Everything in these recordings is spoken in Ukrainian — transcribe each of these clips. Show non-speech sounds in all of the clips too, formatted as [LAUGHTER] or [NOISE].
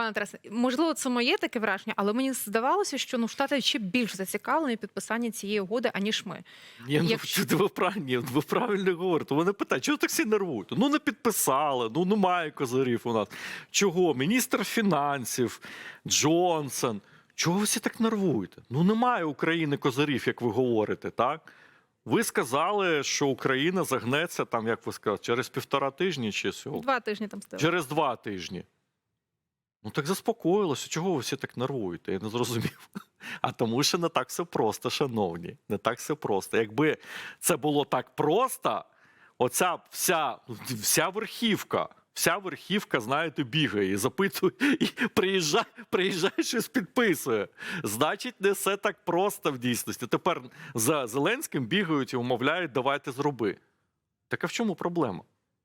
Пане Тарасе, можливо, це моє таке враження, але мені здавалося, що ну штати ще більш зацікавлені в підписанні цієї угоди, аніж ми. Ні, ну, ви, правильні, ви правильно говорите. Вони питають, чого так всі нервуєте? Ну не підписали, ну немає козирів у нас. Чого? Міністр фінансів, Джонсон. Чого ви всі так нервуєте? Ну немає України козирів, як ви говорите, так? Ви сказали, що Україна загнеться там, як ви сказали, через півтора тижні чи всього? Два тижні там стало. Через два тижні. Ну так заспокоїлося. Чого ви всі так нервуєте? Я не зрозумів. [LAUGHS] А тому що не так все просто, шановні. Не так все просто. Якби це було так просто, оця вся, вся верхівка. Вся верхівка, знаєте, бігає і запитує, і приїжджає, приїжджає щось підписує. Значить, не все так просто в дійсності. Тепер за Зеленським бігають і умовляють, давайте зроби. Так а в чому проблема?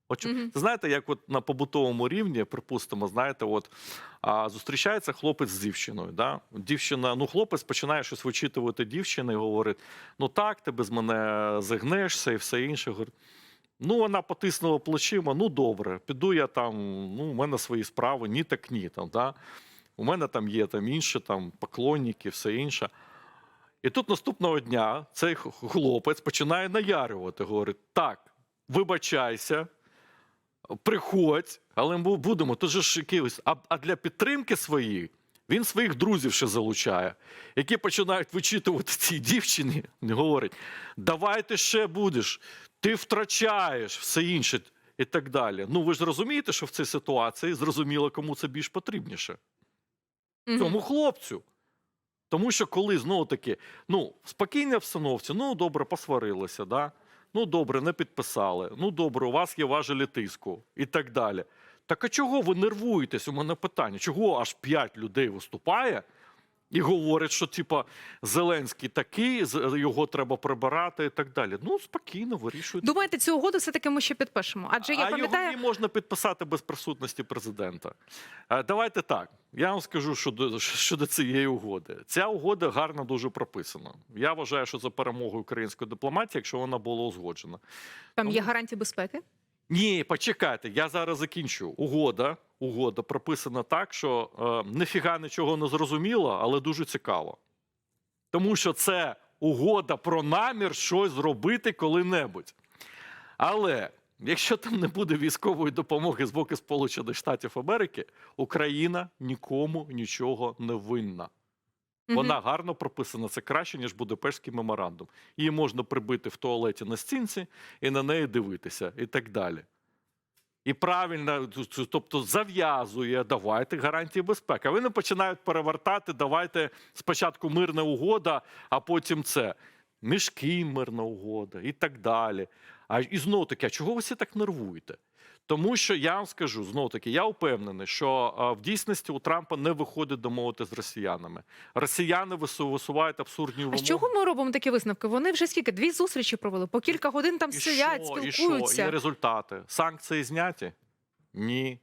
От, чу- Мгм. Знаєте, як от на побутовому рівні, припустимо, знаєте, от а, зустрічається хлопець з дівчиною. Да? Дівчина, ну хлопець починає щось вичитувати дівчини і говорить: ну так, ти без мене загнешся і все інше. Говорить, Ну, вона потиснула плечима, ну добре, піду я там, ну, у мене свої справи, ні так ні. Там, да? У мене там є там інші там, поклонники, все інше. І тут наступного дня цей хлопець починає наярювати. Говорить: так, вибачайся, приходь, але ми будемо. Тут же ж якийсь. А, а для підтримки своєї він своїх друзів ще залучає, які починають вичитувати цій дівчині, [LAUGHS] говорить: давай ти ще будеш, ти втрачаєш все інше і так далі. Ну ви ж розумієте, що в цій ситуації зрозуміло, кому це більш потрібніше цьому хлопцю. Тому що коли знову таки, ну, в спокійній обстановці, ну добре, посварилися, да? Ну добре, не підписали, ну добре, у вас є важелі тиску і так далі. Так а чого ви нервуєтесь? У мене питання. Чого аж п'ять людей виступає і говорять, що типа Зеленський такий, його треба прибирати і так далі. Ну, спокійно вирішуйте. Думаєте, цю угоду все-таки ми ще підпишемо? Адже я а пам'ятаю, його не можна підписати без присутності президента. Е, Давайте так. Я вам скажу щодо, щодо цієї угоди. Ця угода гарно дуже прописана. Я вважаю, що за перемогою української дипломатії, якщо вона була узгоджена. там є гарантії безпеки. Ні, почекайте, я зараз закінчу. Угода, угода прописана так, що е, ніфіга нічого не зрозуміло, але дуже цікаво. Тому що це угода про намір щось зробити коли-небудь. Але якщо там не буде військової допомоги з боку Сполучених Штатів Америки, Україна нікому нічого не винна. Вона гарно прописана. Це краще, ніж Будапештський меморандум. Її можна прибити в туалеті на стінці і на неї дивитися, і так далі. І правильно, тобто зав'язує, давайте гарантії безпеки. А вони починають перевертати, давайте спочатку мирна угода, а потім це. Мішки мирна угода і так далі. А і знову таки, а чого ви всі так нервуєте? Тому що я вам скажу знову таки, я впевнений, що в дійсності у Трампа не виходить домовити з росіянами. Росіяни вису- висувають абсурдні А вимоги. з чого ми робимо такі висновки? Вони вже скільки дві зустрічі провели, по кілька годин там І сидять, що, і що? І Є результати. Санкції зняті? Ні.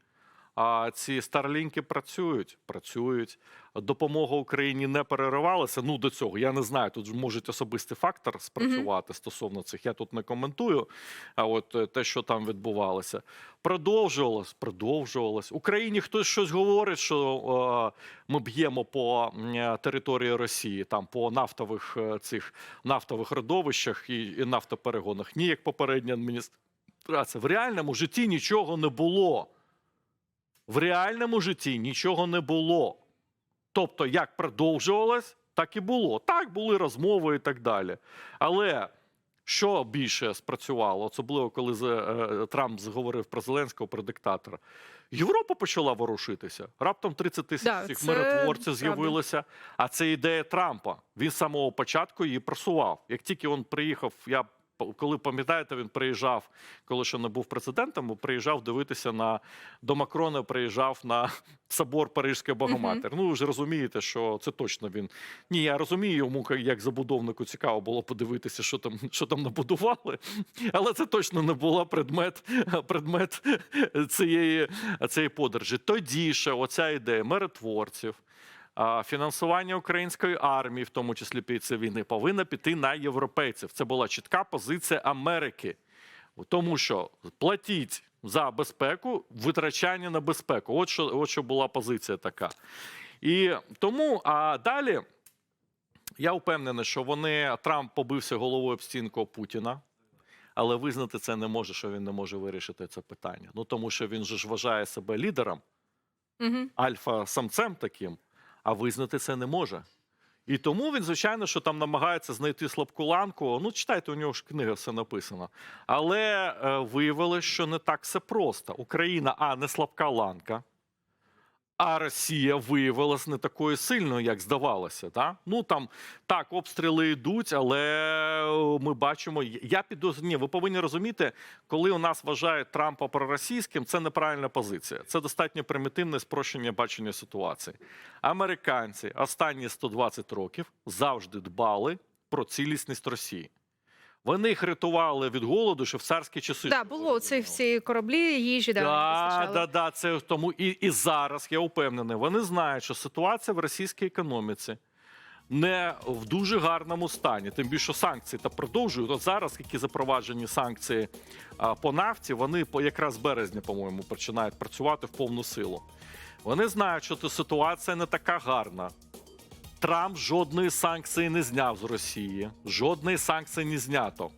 А ці старлінки працюють, працюють. Допомога Україні не переривалася. Ну до цього я не знаю. Тут може особистий фактор спрацювати стосовно цих. Я тут не коментую. А от е, те, що там відбувалося, продовжувалось, продовжувалось. Україні хтось щось говорить, що е, ми б'ємо по е, території Росії, там по нафтових е, цих нафтових родовищах і, і нафтоперегонах. Ні, як попередня адміністрація. В реальному житті нічого не було. В реальному житті нічого не було. Тобто, як продовжувалось, так і було. Так, були розмови і так далі. Але що більше спрацювало, особливо коли е, Трамп заговорив про Зеленського, про диктатора. Європа почала ворушитися. Раптом 30 тисяч Да, цих це миротворців з'явилося. А це ідея Трампа. Він з самого початку її просував. Як тільки він приїхав, я коли пам'ятаєте, він приїжджав, коли ще не був президентом, приїжджав дивитися на до Макрона, приїжджав на [LAUGHS] собор Парижської Богоматер. Ну ви ж розумієте, що це точно він. Ні, я розумію, йому як забудовнику цікаво було подивитися, що там, [LAUGHS] що там набудували, [LAUGHS] але це точно не була предмет, предмет цієї, цієї подорожі. Тоді ще оця ідея миротворців. Фінансування української армії, в тому числі під ці війни, повинна піти на європейців. Це була чітка позиція Америки, тому що платіть за безпеку, витрачання на безпеку. От що, от що була позиція така. І тому, а далі я впевнений, що вони Трамп побився головою об стінку Путіна. Але визнати це не може, що він не може вирішити це питання. Ну тому що він же ж вважає себе лідером, Угу. альфа-самцем таким, а визнати це не може. І тому він, звичайно, що там намагається знайти слабку ланку. Ну, читайте, у нього ж книга все написано. Але е, виявилось, що не так все просто. Україна, а не слабка ланка. А Росія виявилась не такою сильною, як здавалося. Да? Ну там так, обстріли йдуть, але е, ми бачимо. Я підозрюю, ви повинні розуміти, коли у нас вважають Трампа проросійським, це неправильна позиція. Це достатньо примітивне спрощення бачення ситуації. Американці останні 120 років завжди дбали про цілісність Росії. Вони їх рятували від голоду, що в царські часи. Да, було ці всі кораблі, їжі, да, Да, да, да, це тому і, і зараз я впевнений. Вони знають, що ситуація в російській економіці не в дуже гарному стані. Тим більше санкції та продовжують. От зараз, які запроваджені санкції а, по нафті, вони по якраз березня, по-моєму, починають працювати в повну силу. Вони знають, що ситуація не така гарна. Трамп жодної санкції не зняв з Росії, жодної санкції не знято.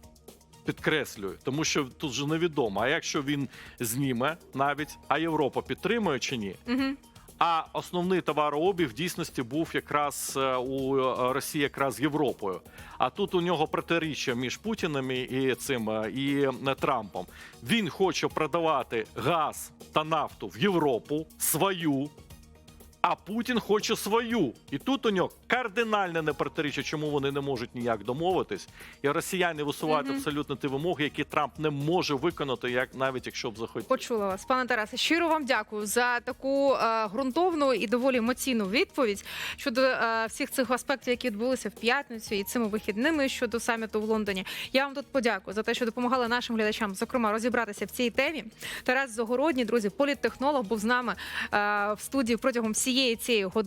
Підкреслюю, тому що тут же невідомо. А якщо він зніме навіть, а Європа підтримує чи ні? Угу. А основний товарообіг в дійсності був якраз е, у Росії, якраз з Європою. А тут у нього протиріччя між Путіним і- і цим е, і е, Трампом. Він хоче продавати газ та нафту в Європу свою. А Путін хоче свою. І тут у нього кардинальне непротиріччя, чому вони не можуть ніяк домовитись. І росіяни висувають Мгм. абсолютно ті вимоги, які Трамп не може виконати, як навіть якщо б захотів. Почула вас, пане Тарасе. Щиро вам дякую за таку е, ґрунтовну і доволі емоційну відповідь щодо е, всіх цих аспектів, які відбулися в п'ятницю і цими вихідними щодо саміту в Лондоні. Я вам тут подякую за те, що допомагали нашим глядачам, зокрема, розібратися в цій темі. Тарас Загородній, друзі, політтехнолог, був з нами е, в студії протягом всієї цієї години.